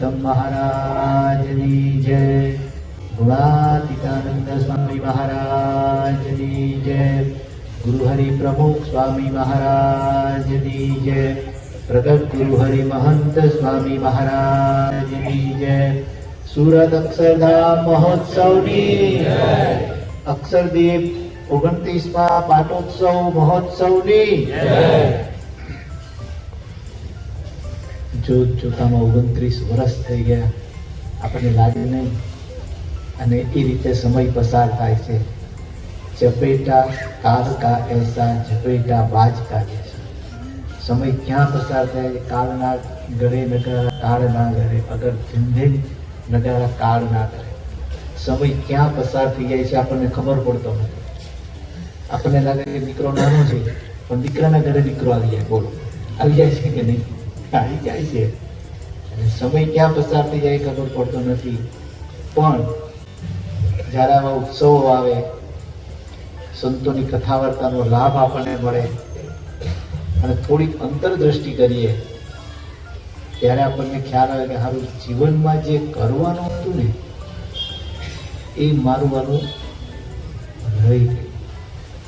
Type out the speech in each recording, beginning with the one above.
પુરુષોત્તમ મહારાજની જય. ગુણાતીતાનંદ સ્વામી મહારાજની જય. ગુરુહરિ પ્રમુખ સ્વામી મહારાજની જય. પ્રગટ ગુરુહરિ મહંત સ્વામી મહારાજની જય. સુરત અક્ષરધામ મહોત્સવની અક્ષરદીપ ઓગણત્રીસમાં પાટોત્સવ મહોત્સવની જોત જોતામાં ઓગણત્રીસ વર્ષ થઈ ગયા. આપણને લાગે નહીં. અને એ રીતે સમય પસાર થાય છે. ચપેટા કાલ કા એસા, ઝપેટા, બાજ કા એસા. સમય ક્યાં પસાર થાય? કાળના ગળે નગારા કાળ ના ગળે અગર ધીંધે નગારા કાળ ના કરે સમય ક્યાં પસાર થઈ જાય છે આપણને ખબર પડતો નથી. આપણને લાગે કે દીકરો નાનો છે, પણ દીકરાના ઘરે દીકરો આવી જાય. બોલો. આવી જાય છે કે નહીં? આવી જાય છે. અને સમય ક્યાં પસાર થઈ જાય ખબર પડતો નથી. પણ જ્યારે આવા ઉત્સવો આવે, સંતોની કથા વાર્તાનો લાભ આપણને મળે અને થોડીક અંતરદ્રષ્ટિ કરીએ, ત્યારે આપણને ખ્યાલ આવે કે સારું જીવનમાં જે કરવાનું હતું ને, એ મારું આનું રહી ગયું.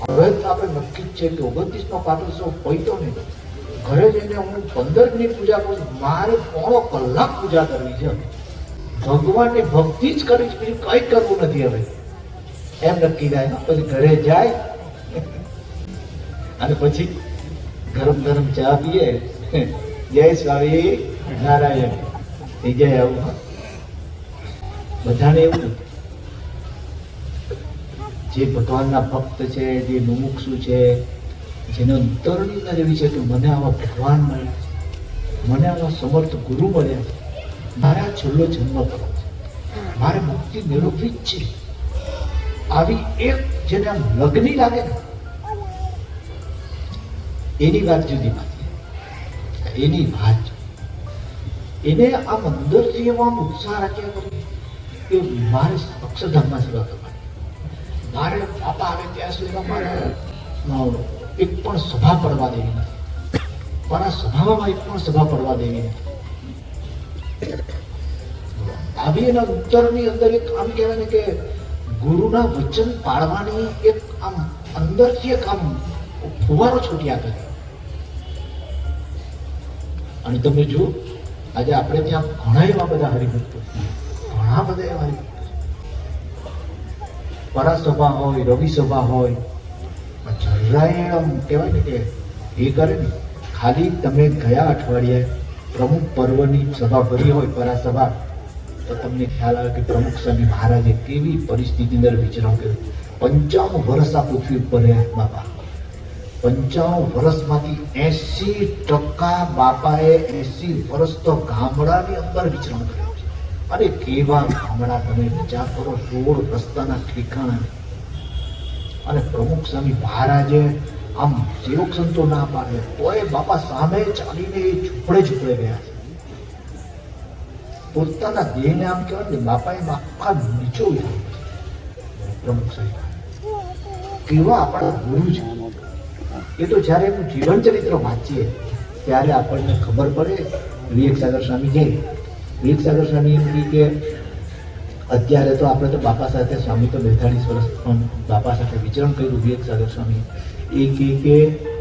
હવે તો આપણે નક્કી જ છે કે ઓગણત્રીસનો પાટોત્સવ તો ને ઘરે જઈને હું પંદર પૂજા કરું મારે પોણો કલાક પૂજા કરવી છે ભગવાનની ભક્તિ જ કરવી છે, બીજું કંઈ કરવું નથી હવે. એમ નક્કી થાય પછી ઘરે જાય. અને પછી ગરમ ગરમ ચા પીએ. જય સ્વામી નારાયણ. થઈ જાય આવું. બધાને એવું જે ભગવાનના ભક્ત છે, જે મુમુક્ષુ છે જેને અંતરની અંદર એવી છે કે મને આવા ભગવાન મળ્યા. મને આવા સમર્થ ગુરુ મળ્યા. છે મારા છેલ્લો જન્મ કરો છે મારે મુક્તિ મેળવવી છે. આવી એક જેને આમ લગ્ની લાગે ને, એની વાત જુદી વાત એની વાત એને આમ અંદરથી એવો આમ ઉત્સાહ રાખ્યા કરે કે મારે અક્ષરધામમાં સેવા કરવાની. મારે બાપા આવે ત્યાં સુધી મારે એક પણ સભા પડવા દેવી નથી. મારા સભામાં એક પણ સભા પડવા દેવી નથી. આવી એના ઉત્તરની અંદર એક આમ કહેવાય ને કે ગુરુના વચન પાળવાની એક આમ અંદરથી એક આમ ફુવારો છૂટ્યા કરે. અને તમે જુઓ, આજે આપણે ત્યાં ઘણા એવા બધા હરિભક્તો ઘણા બધા એવા હરિભક્તો પરાસભા હોય, રવિ સભા હોય જરાય આમ કહેવાય ને કે એ કરે ને, ખાલી તમે ગયા અઠવાડિયે પ્રમુખ પર્વની સભા ભરી હોય, પરાસભા, તો તમને ખ્યાલ આવે કે પ્રમુખ સ્વામી મહારાજે કેવી પરિસ્થિતિ અંદર વિચરણ કર્યું? પંચાણું વર્ષ આ પૃથ્વી ઉપર રહ્યા, બાપા. પંચાણું વર્ષમાંથી એસી ટકા બાપાએ એસી વર્ષ તો ગામડાની અંદર વિચરણ કર્યું છે. અરે કેવા ગામડા, તમે વિચાર કરો રોડ રસ્તાના ઠેકાણા. અને પ્રમુખ સ્વામી મહારાજે આમ સેવક સંતો ના પાડે તોય બાપા સામે ચાલીને એ ઝૂંપડે ઝૂંપડે ગયા છે. પોતાના દેહને આમ કહેવાય ને, બાપાએ આખા નીચો પ્રમુખ સાહેબ કેવા આપણા ગુરુ છે. એ તો જ્યારે એનું જીવન ચરિત્ર વાંચીએ, ત્યારે આપણને ખબર પડે વિવેક સાગર સ્વામી જઈ વિવેક સાગર સ્વામી એમ કે અત્યારે તો આપણે તો બાપા સાથે સ્વામી તો બેતાળીસ વર્ષ પણ બાપા સાથે વિચરણ કર્યું, વિવેક સાગર સ્વામી. એ કે કે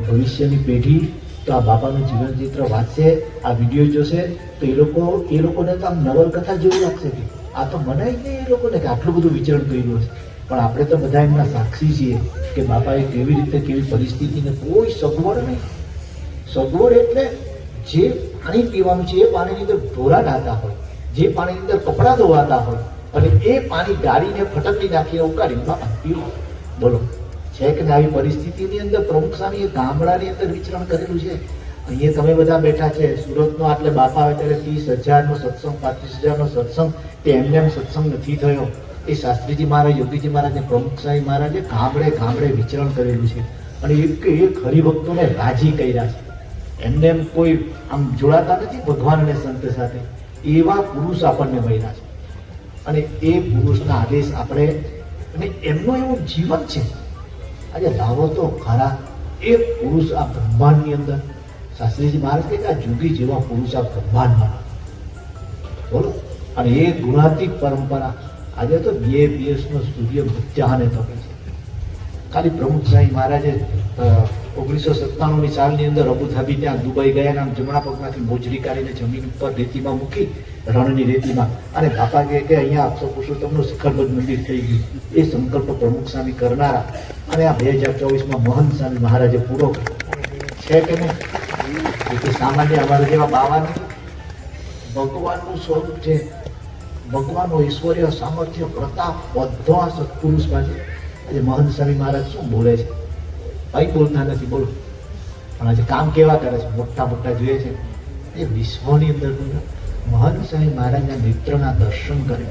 ભવિષ્યની પેઢી તો આ બાપાનું જીવન ચિત્ર વાંચશે, આ વીડિયો જોશે, તો એ લોકો, એ લોકોને તો આમ નવલકથા જેવું લાગશે કે આ તો મનાય નહીં, એ લોકોને કે આટલું બધું વિચરણ કર્યું હશે. પણ આપણે તો બધા એમના સાક્ષી છીએ કે બાપાએ કેવી રીતે કેવી પરિસ્થિતિને કોઈ સગવડ નહીં. સગવડ એટલે જે પાણી પીવાનું છે એ પાણીની અંદર ઢોરા નાતા હોય, જે પાણીની અંદર કપડાં ધોવાતા હોય અને એ પાણી ગાળીને ફટકી નાખીને ઉકાળીમાં પીવો બોલો, છે કે આવી પરિસ્થિતિની અંદર પ્રમુખ સ્વામીએ ગામડાની અંદર વિચરણ કરેલું છે. અહીંયા તમે બધા બેઠા છે. સુરતનો આટલે બાપા આવે ત્યારે ત્રીસ હજારનો સત્સંગ, પાંત્રીસ હજારનો સત્સંગ, તે એમને એમ સત્સંગ નથી થયો. એ શાસ્ત્રીજી મહારાજ, યોગીજી મહારાજને પ્રમુખ સ્વામી મહારાજે ગામડે ગામડે વિચરણ કરેલું છે. અને એક એક હરિભક્તોને રાજી કર્યા છે. એમને એમ કોઈ આમ જોડાતા નથી ભગવાન અને સંત સાથે? એવા પુરુષ આપણને મળ્યા છે. અને એ પુરુષના આદેશ આપણે, અને એમનું એવું જીવન છે. આજે લાવો તો ખરા, એ પુરુષ આ બ્રહ્માંડની અંદર, શાસ્ત્રીજી મહારાજ કે આ જુગી જેવા પુરુષ આ બ્રહ્માંડમાં બોલો? અને એ ગુણાતીત પરંપરા, આજે તો બે બીએસનો સૂર્ય બધાને તપે છે. ખાલી પ્રમુખ સાંઈ મહારાજે ઓગણીસો સત્તાણુંની સાલની અંદર અબુધાબી ત્યાં દુબઈ ગયા ને આમ જમણા પગમાંથી મોજડી કાઢીને જમીન ઉપર રેતીમાં મૂકી રણની રેતીમાં. અને બાપા કહે કે અહીંયા આપસો પુરુષોત્તમનું શિખરબદ્ધ મંદિર થઈ ગયું. એ સંકલ્પ પ્રમુખ સ્વામી કરનારા. અને આ બે હજાર ચોવીસમાં મહંત સ્વામી મહારાજે પૂરો છે કે નહીં? સામાન્ય અમારા જેવા બાવા નથી ભગવાનનું સ્વરૂપ છે. ભગવાનનું ઈશ્વર્ય સામર્થ્ય, પ્રતાપ, બધો આ સત્પુરુષમાં છે આજે મહંત સ્વામી મહારાજ શું બોલે છે? કંઈ બોલતા નથી બોલો. પણ આજે કામ કેવા કરે છે? મોટા મોટા જોઈએ છે. એ વિશ્વની અંદર મહંત સાહેબ મહારાજના મિત્રના દર્શન કરે.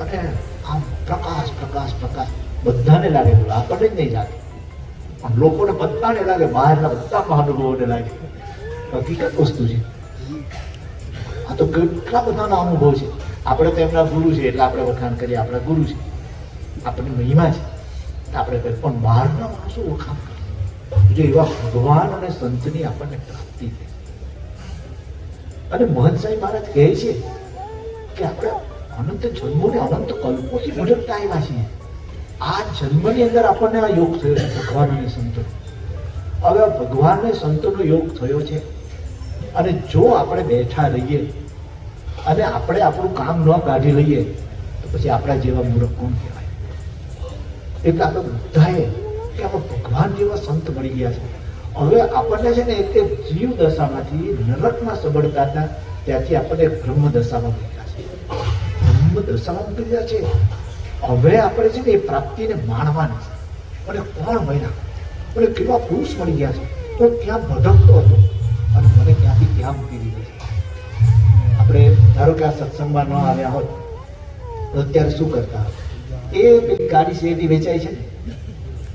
અને આમ પ્રકાશ પ્રકાશ પ્રકાશ. બધાને લાગે, બોલો, આપણને જ નહીં લાગે. પણ લોકોને બધાને લાગે, બહારના બધા મહાનુભાવોને લાગે. હકીકત વસ્તુ છે. આ તો કેટલા બધાનો અનુભવ છે. આપણે તો એમના ગુરુ છે, એટલે આપણે વખાણ કરીએ, આપણા ગુરુ છે. આપણી મહિમા છે. આપણે કહીએ પણ બહારના માણસો વખાણ જો એવા ભગવાન અને સંતની આપણને પ્રાપ્તિ થઈ. અને મહંત સાહેબ મહારાજ કહે છે કે આપણે અનંત જન્મોને અનંત કલ્પોથી ભટકતા આવ્યા છીએ. આ જન્મની અંદર આપણને આ યોગ થયો છે, ભગવાન અને સંતો. હવે ભગવાન અને સંતોનો યોગ થયો છે. અને જો આપણે બેઠા રહીએ અને આપણે આપણું કામ ન કાઢી લઈએ, તો પછી આપણા જેવા મૂર્ખ કોણ કહેવાય? એટલે આપણે બધાએ કે આપણે ભગવાન જેવા સંત મળી ગયા છે. હવે આપણને છે ને એક જીવ દશામાંથી નરકમાં સબળતા હતા, ત્યાંથી આપણને બ્રહ્મ દશામાં ગયા છે. બ્રહ્મ દશામાં ગયા છે. હવે આપણે છે ને એ પ્રાપ્તિને માણવાની છે. અને કોણ મળ્યા? મને કેવા પુરુષ મળી ગયા છે? તો ત્યાં ભટકતો હતો. અને મને ત્યાંથી ક્યાં મૂકી દીધો આપણે ધારો કે આ સત્સંગમાં ન આવ્યા હોત, તો અત્યારે શું કરતા? હોત? એ પેલી ગાડી શેરડી વેચાય છે.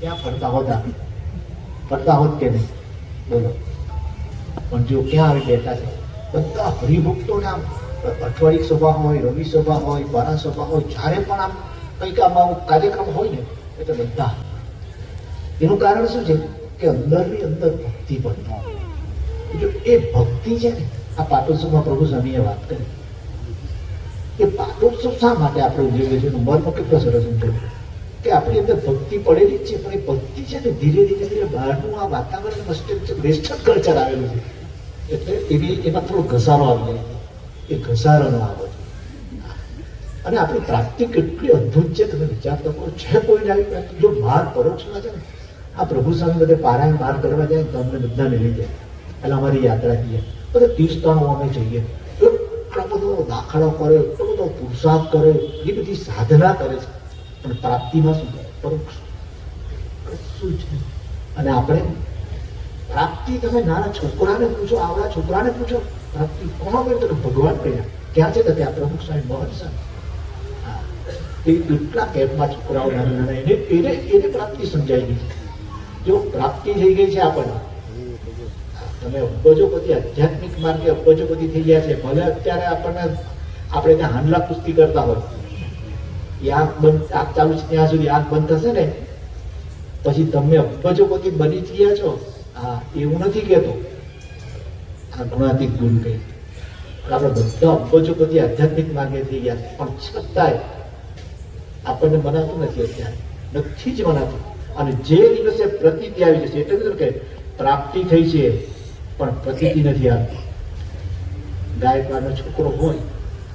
ત્યાં ફરતા હોતા ફરતા હોત કે નહીં? બોલો. પણ જો ક્યાં આવી બેઠા છે, બધા હરિભક્તોને આમ અઠવાડિક સભા હોય, રવિ સભા હોય, બારા સભા હોય, જ્યારે પણ આમ કંઈક આમાં કાર્યક્રમ હોય ને એટલે બધા. એનું કારણ શું છે? કે અંદરની અંદર ભક્તિ બનતા જો એ ભક્તિ છે ને, આ પાટોત્સવમાં પ્રભુ સ્વામીએ વાત કરી. કે પાટોત્સવ શા માટે આપણે ઉજવીએ છીએ મર્મ કેટલો સરસ સમજાવ્યું કે આપણી અંદર ભક્તિ પડેલી જ છે, પણ એ ભક્તિ છે ને ધીરે ધીરે ધીરે બહારનું આ વાતાવરણ વેસ્ટર્ન વેસ્ટર્ન કલ્ચર આવેલું છે. એટલે એની એમાં થોડો ઘસારો આવી જાય. એ ઘસારાનો આવે અને આપણી પ્રાપ્તિ કેટલી અદ્ભુત છે, તમે વિચાર તો કરો. છે કોઈ આવી પ્રાપ્તિ, જો બહાર પરોક્ષમાં છે ને, આ પ્રભુ સ્વામી બધે પારાયણ બહાર કરવા જાય તો અમને બધાને લઈ જાય. એટલે અમારી યાત્રા કહીએ બધા તીર્થસ્થાનો અમે જઈએ. દાખલો કરે એટલો બધો પુરુષાર્થ કરે, એ બધી સાધના કરે છે. પણ પ્રાપ્તિમાં શું પરોક્ષ. શું છે? અને આપણે પ્રાપ્તિ તમે નાના છોકરાને પૂછો, આવડા છોકરાને પૂછો, પ્રાપ્તિ કોણ કરે? તો ભગવાન કહ્યા ક્યાં છે? કે આ પ્રમુખ સાહેબ મહર સાહેબ. એ કેટલા કેમ્પમાં છોકરાઓ એને એને એને પ્રાપ્તિ સમજાઈ ગઈ જો પ્રાપ્તિ થઈ ગઈ છે આપણને તમે અબજોપતિ, આધ્યાત્મિક માર્ગે અબજોપતિ થઈ ગયા છે. ભલે અત્યારે આપણને, આપણે ત્યાં હાંડલા કુસ્તી કરતા હોય. એ આંખ બંધ, આંખ ચાલુ છે ત્યાં સુધી આંખ બંધ થશે ને? પછી તમે અબજોપતિ બની ગયા છો? હા, એવું નથી કહેતો. આ ગુણાતીત ગુણ કહી. આપણે બધા અબજોપતિ આધ્યાત્મિક માર્ગે થઈ ગયા છે. પણ છતાંય આપણને મનાતું નથી અત્યારે. નથી જ મનાતું. અને જે દિવસે પ્રતિ આવી જશે, એટલે કે પ્રાપ્તિ થઈ છે પણ પ્રતીતિ નથી આવતી. ગાયકવાડનો છોકરો હોય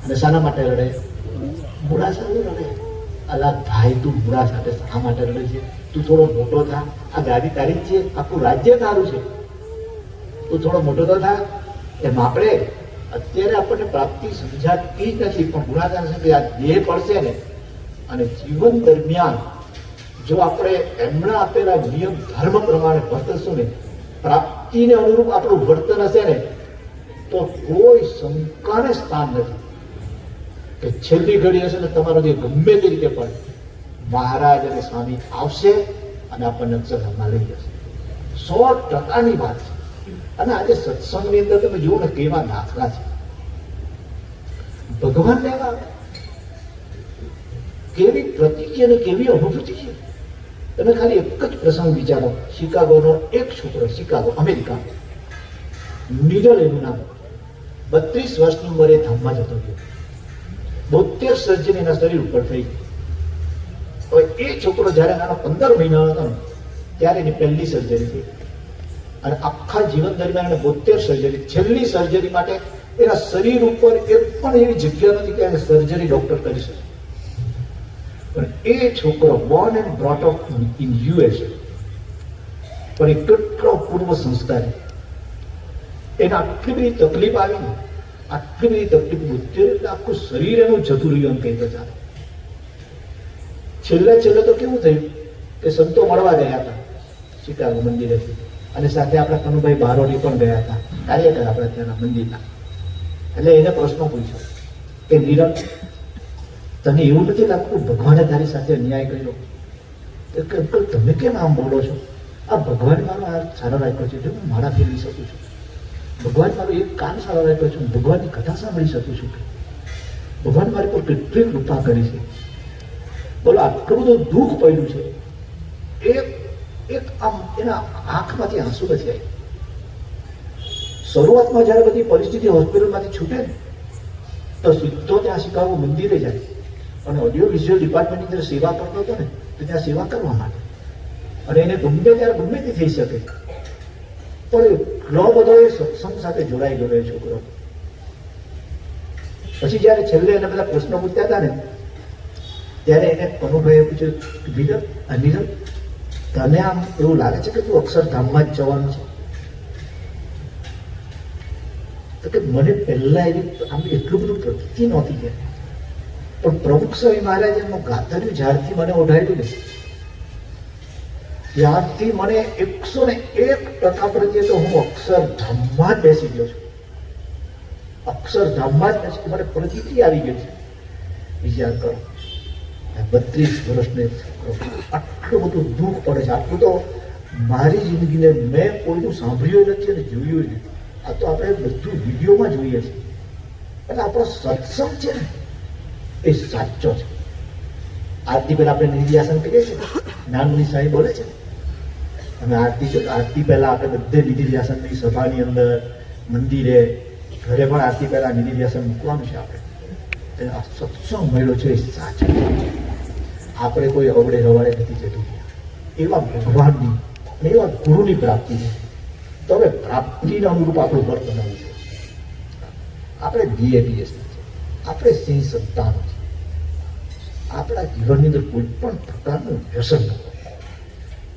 અને શાના માટે લડે મૂળા સાથે લડે અલા ભાઈ તું મૂળા સાથે શા માટે લડે છે? તું થોડો મોટો થા. આ ગાડી તારી જ છે. આખું રાજ્ય તારું છે. તું થોડો મોટો તો થા. એમ આપણે અત્યારે આપણને પ્રાપ્તિ સમજાતી જ નથી પણ ગુણાકાર છે આ દેહ પડશે ને અને જીવન દરમિયાન જો આપણે એમણે આપેલા નિયમ ધર્મ પ્રમાણે વર્તશું ને પ્રાપ્તિને અનુરૂપ આપણું વર્તન હશે ને, તો કોઈ શંકાને સ્થાન નથી. કે છેલ્લી ઘડી હશે ને તમારો જે ગમે તે રીતે પણ મહારાજ અને સ્વામી આવશે અને આપણને અક્ષરધામમાં લઈ જશે. સો ટકાની વાત છે. અને આજે સત્સંગની અંદર તમે જુઓ ને કેવા દાખલા છે. ભગવાન લેવા કેવી પ્રતિક્રિયા અને કેવી અનુભૂતિ છે. તમે ખાલી એક જ પ્રસંગ વિચારો. શિકાગોનો એક છોકરો, શિકાગો, અમેરિકા. નીડલ એનું નામ બત્રીસ વર્ષની ઉંમરે ધામમાં જતો ગયો બોતેર સર્જન એના શરીર ઉપર થઈ હવે એ છોકરો જ્યારે નાનો પંદર મહિનાનો હતો ત્યારે એની પહેલી સર્જરી થઈ. અને આખા જીવન દરમિયાન એને બોતેર સર્જરી છેલ્લી સર્જરી માટે એના શરીર ઉપર એક પણ એવી જગ્યા નથી કે એને સર્જરી ડૉક્ટર કરી શકે. પણ એ છોકરો born and brought up in US પણ એ કેટલો પૂર્વ સંસ્કાર એને આટલી બધી તકલીફ આવી આટલી બધી તકલીફ મૃત્યુ એટલે આખું શરીર એનું જતું રહ્યું એમ છેલ્લે છેલ્લે તો કેવું થયું કે સંતો મળવા ગયા હતા શિકાગો મંદિરેથી. અને સાથે આપણા કનુભાઈ બારોડી પણ ગયા હતા. કાર્યકર આપણા ત્યાંના મંદિરના. એટલે એને પ્રશ્ન પૂછ્યો કે નીરવ તને એવું નથી લાગતું ભગવાને તારી સાથે અન્યાય કર્યો? તો તમે કેમ આમ બોલો છો? આ ભગવાન મારો આ સારો રાખ્યો છે હું મારા ફેરવી શકું છું. ભગવાન મારો એક કાન સારો રાખ્યો છે, હું ભગવાનની કથા સાંભળી શકું છું. ભગવાન મારી પર કેટલી કૃપા કરી છે. બોલો, આટલું બધું દુઃખ પડ્યું છે. એક એક આમ એના આંખમાંથી આંસુ નથી શરૂઆતમાં જ્યારે બધી પરિસ્થિતિ હોસ્પિટલમાંથી છૂટે ને, તો સીધો ત્યાં શિકાગો મંદિરે જાય. અને ઓડિયો વિઝ્યુઅલ ડિપાર્ટમેન્ટની અંદર સેવા કરતો હતો ને, તો ત્યાં સેવા કરવા માટે. અને એને ગમે ત્યારે ગમે તે થઈ શકે. પણ ઘણો બધો એ સત્સંગ સાથે જોડાઈ ગયો છોકરો. પછી જ્યારે છેલ્લે એને બધા પ્રશ્નો પૂછ્યા હતા ને, ત્યારે એને કનુભાઈએ પૂછ્યું નીરવ નીરવ તને આમ એવું લાગે છે કે તું અક્ષરધામમાં જ જવાનું છે? તો કે મને પહેલા એવી આમ એટલું બધું પ્રકૃતિ નહોતી કે પણ પ્રમુખ સ્વામી મહારાજ એમનું ગાતર્યું જ્યારથી મને ઓઢાડ્યું ને, ત્યારથી મને એકસો ને એક ટકા પ્રત્યે તો હું અક્ષરધામમાં જ બેસી ગયો છું. અક્ષરધામમાં જ બેસી મને પ્રતિથી આવી ગઈ છે. વિચાર કરો બત્રીસ વર્ષને આટલું બધું દુઃખ પડે છે, આટલું તો મારી જિંદગીને મેં કોઈનું સાંભળ્યું નથી અને જોયું નથી. આ તો આપણે બધું વિડીયોમાં જોઈએ છીએ. એટલે આપણો સત્સંગ છે ને એ સાચો છે. આરતી પહેલા આપણે નિર્યાસન કરીએ છીએ. નાનની સાહેબ બોલે છે અને આરતી આરતી પહેલા આપણે બધે નિધિધ્યાસનની સભાની અંદર, મંદિરે, ઘરે પણ આરતી પહેલા નિધિધ્યાસન મૂકવાનું છે આપણે. આ સત્સંગ મળ્યો છે એ સાચો આપણે કોઈ અવડે રવાડે નથી જતું. એવા ભગવાનની અને એવા ગુરુની પ્રાપ્તિ છે. તો હવે પ્રાપ્તિને અનુરૂપ આપણું વર્તન હોવું છે. આપણે બીએપીએસ આપણે સિંહ સંતાનો છે. આપણા જીવનની અંદર કોઈ પણ પ્રકારનું વ્યસન ન હોય.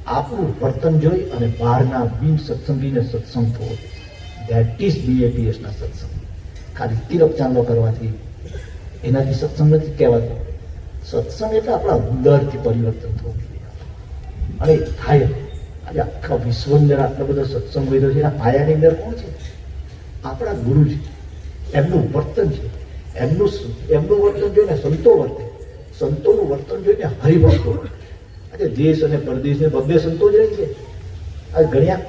આપણું વર્તન જોઈ અને બહારના બિન સત્સંગીને સત્સંગ થવો દેટ ઇઝ બીએપીએસના સત્સંગ. ખાલી તિરપ ચાંદો કરવાથી એનાથી સત્સંગ નથી કહેવાતો. સત્સંગ એટલે આપણા અંદરથી પરિવર્તન થવું જોઈએ. અને થાય. આજે આખા વિશ્વની અંદર આટલો બધો સત્સંગ હોય છે. એના પાયાની અંદર કોણ છે? આપણા ગુરુ છે એમનું વર્તન છે. એમનું એમનું વર્તન જોઈને સંતો વર્તે. સંતોનું વર્તન જોઈને હરિભક્તો. આજે દેશ અને પરદેશને બબ્બે સંતો જ છે. આ ગણ્યા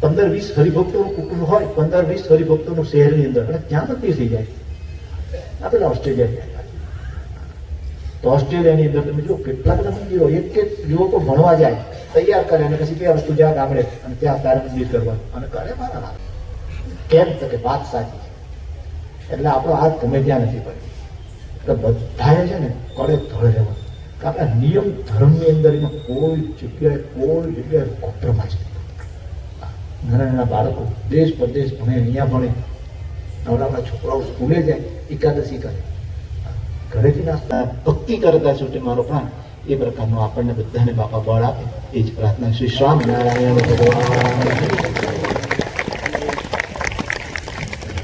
પંદર વીસ હરિભક્તોનું કુટુંબ હોય, પંદર વીસ હરિભક્તોનું શહેરની અંદર, અને ત્યાં થઈ જાય. આપણે ઓસ્ટ્રેલિયા ગયા તો ઓસ્ટ્રેલિયાની અંદર તમે જો કેટલા બધા મંદિરો, એક એક યુવકો ભણવા જાય, તૈયાર કરે, અને પછી કે વસ્તુ જ્યાં ગામડે, અને ત્યાં તારે મંદિર કરવા. અને કરે મારા કેમ? તો કે વાત સાચી એટલે આપણો હાથ ગમે ત્યાં નથી પડ્યો એટલે બધાએ છે ને કડે ધળ રહેવાનું. કે નિયમ ધર્મની અંદર એમાં કોઈ જગ્યાએ કોઈ જગ્યાએ કોમ્પ્રોમાઇઝ નાના નાના બાળકો દેશ પરદેશ ભણે અહીંયા ભણે. નવરા છોકરાઓ સ્કૂલે જાય, એકાદશી કરે. ઘરેથી નાસ્તા ભક્તિ કરતા છૂટે મારો પ્રાણ. એ પ્રકારનો આપણને બધાને બાપા બળ આપે. એ જ પ્રાર્થના શ્રી સ્વામિનારાયણ ભગવાન.